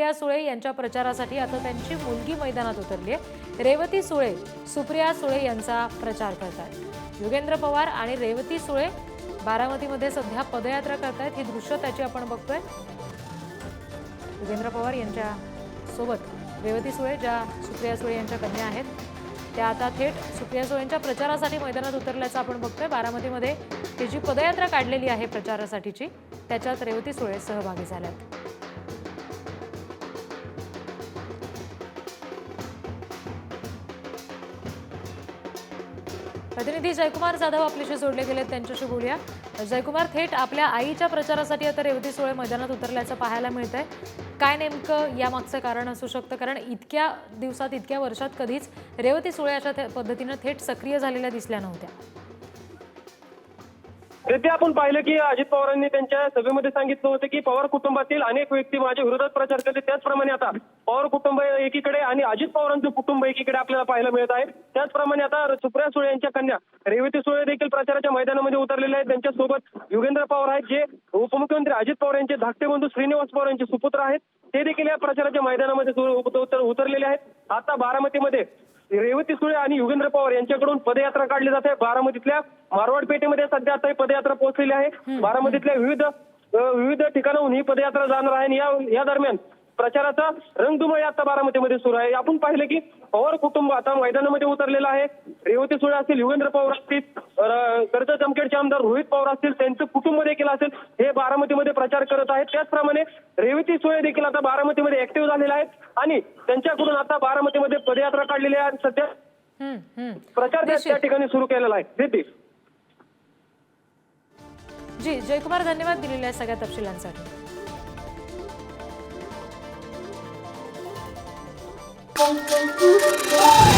सुप्रिया सुळे यांच्या प्रचारासाठी आता त्यांची मुलगी मैदानात उतरली आहे. रेवती सुळे सुप्रिया सुळे यांचा प्रचार करतात. युगेंद्र पवार आणि रेवती सुळे बारामतीमध्ये सध्या पदयात्रा करतायत. ही दृश्य त्याची आपण बघतोय. युगेंद्र पवार यांच्या सोबत रेवती सुळे ज्या सुप्रिया सुळे यांच्या कन्या आहेत त्या आता थेट सुप्रिया सुळेंच्या प्रचारासाठी मैदानात उतरल्याचं आपण बघतोय. बारामतीमध्ये ही जी पदयात्रा काढलेली आहे प्रचारासाठीची त्याच्यात रेवती सुळे सहभागी झाल्यात. प्रतिनिधी जयकुमार जाधव आपल्याशी जोडले गेले त्यांच्याशी बोलूया. जयकुमार थेट आपल्या आईच्या प्रचारासाठी आता रेवती सुळे मैदानात उतरल्याचं पाहायला मिळत आहे काय नेमकं यामागचं कारण असू शकतं? कारण इतक्या दिवसात इतक्या वर्षात कधीच रेवती सुळे अशा पद्धतीनं थेट सक्रिय झालेल्या दिसल्या नव्हत्या. ते आपण पाहिलं की अजित पवारांनी त्यांच्या सभेमध्ये सांगितलं होतं की पवार कुटुंबातील अनेक व्यक्ती माझ्या विरोधात प्रचार करते त्याचप्रमाणे आता पवार कुटुंब एकीकडे आणि अजित पवारांचं कुटुंब एकीकडे आपल्याला पाहायला मिळत आहे. त्याचप्रमाणे आता सुप्रिया सुळे यांच्या कन्या रेवती सुळे देखील प्रचाराच्या मैदानामध्ये उतरलेले आहेत. त्यांच्यासोबत युगेंद्र पवार आहेत जे उपमुख्यमंत्री अजित पवार यांचे धाकटे बंधू श्रीनिवास पवार यांचे सुपुत्र आहेत. ते देखील या प्रचाराच्या मैदानामध्ये उतरलेले आहेत. आता बारामतीमध्ये रेवती सुळे आणि युगेंद्र पवार यांच्याकडून पदयात्रा काढली जाते. बारामतीतल्या मारवाड पेठेमध्ये सध्या आता ही पदयात्रा पोहोचलेली आहे. बारामतीतल्या विविध विविध ठिकाणाहून ही पदयात्रा जाणार आहे आणि या दरम्यान प्रचाराचा रणधुमाळी आता बारामतीमध्ये सुरू आहे. आपण पाहिलं की पवार कुटुंब आता मैदानामध्ये उतरलेलं आहे. रेवती सुळे असतील युगेंद्र पवार असतील अ, कर्जत जामखेडचे आमदार रोहित पवार असतील त्यांचं कुटुंब देखील असेल हे बारामतीमध्ये प्रचार करत आहेत. त्याचप्रमाणे रेवती सुळे देखील आता बारामतीमध्ये ऍक्टिव्ह झालेले आहेत आणि त्यांच्याकडून आता बारामतीमध्ये पदयात्रा काढलेली आहे. आणि सध्या. प्रचार त्या- ठिकाणी सुरू केलेला आहे. जी जयकुमार धन्यवाद दिलेल्या सगळ्या तपशिलांसाठी. pum, pum, pum, pum.